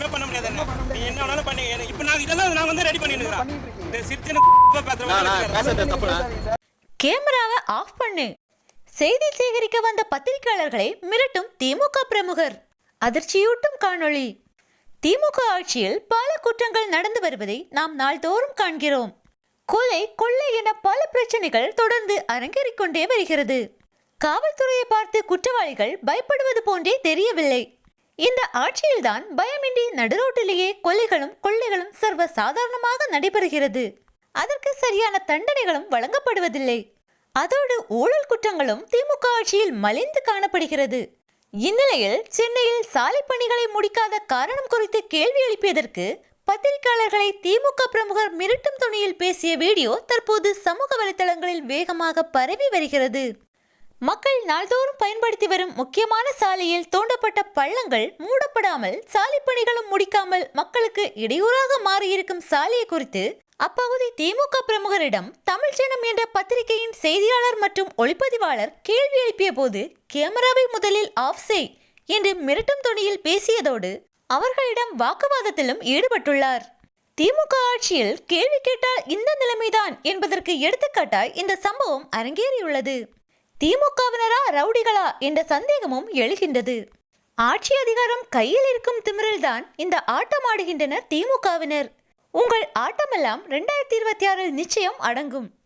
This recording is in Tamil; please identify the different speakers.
Speaker 1: ஒண்ணுமே பண்ண முடியாது நீ என்ன வேணாலும் பண்ணி. இப்ப நான் இதெல்லாம் நான் வந்து ரெடி பண்ணிட்டு இருக்கிறேன். இந்த பேசுறேன்
Speaker 2: கேமராவை ஆஃப் பண்ணு. செய்தி சேகரிக்க வந்த பத்திரிகையாளர்களை மிரட்டும் திமுக பிரமுகர். அதிர்ச்சியூட்டும் காணொளி. திமுக ஆட்சியில் பல குற்றங்கள் நடந்து வருவதை நாம் நாள்தோறும் காண்கிறோம். கொலை கொள்ளை என பல பிரச்சனைகள் தொடர்ந்து அரங்கேறிக் கொண்டே வருகிறது. காவல்துறையை பார்த்து குற்றவாளிகள் பயப்படுவது போன்றே தெரியவில்லை. இந்த ஆட்சியில்தான் பயமின்றி நடுரோட்டிலேயே கொலைகளும் கொள்ளைகளும் சர்வ சாதாரணமாக நடைபெறுகிறது. அதற்கு சரியான தண்டனைகளும் வழங்கப்படுவதில்லை. அதோடு ஊழல் குற்றங்களும் திமுக ஆட்சியில் மலிந்து காணப்படுகிறது. இந்நிலையில் சென்னையில் சாலை பணிகளை முடிக்காத காரணம் குறித்து கேள்வி எழுப்பியதற்கு பத்திரிகையாளர்களை திமுக பிரமுகர் மிரட்டும் துணியில் பேசிய வீடியோ தற்போது சமூக வலைதளங்களில் வேகமாக பரவி வருகிறது. மக்கள் நாள்தோறும் பயன்படுத்தி வரும் முக்கியமான சாலையில் தோண்டப்பட்ட பள்ளங்கள் மூடப்படாமல் சாலை பணிகளும் முடிக்காமல் மக்களுக்கு இடையூறாக மாறியிருக்கும் சாலையை குறித்து அப்பகுதி திமுக பிரமுகரிடம் தமிழ் என்ற பத்திரிகையின் செய்தியாளர் மற்றும் ஒளிப்பதிவாளர் கேள்வி எழுப்பிய போது கேமராவை முதலில் ஆஃப் செய் என்று மிரட்டும் துணியில் பேசியதோடு அவர்களிடம் வாக்குவாதத்திலும் ஈடுபட்டுள்ளார். திமுக ஆட்சியில் கேள்வி கேட்டால் இந்த நிலைமைதான் என்பதற்கு எடுத்துக்காட்டாய் இந்த சம்பவம் அரங்கேறியுள்ளது. திமுகவினரா ரவுடிகளா என்ற சந்தேகமும் எழுகின்றது. ஆட்சி அதிகாரம் கையில் இருக்கும் திமிரில்தான் இந்த ஆட்டம் ஆடுகின்றனர் திமுகவினர். உங்கள் ஆட்டமெல்லாம் ரெண்டாயிரத்தி இருபத்தி ஆறில் நிச்சயம் அடங்கும்.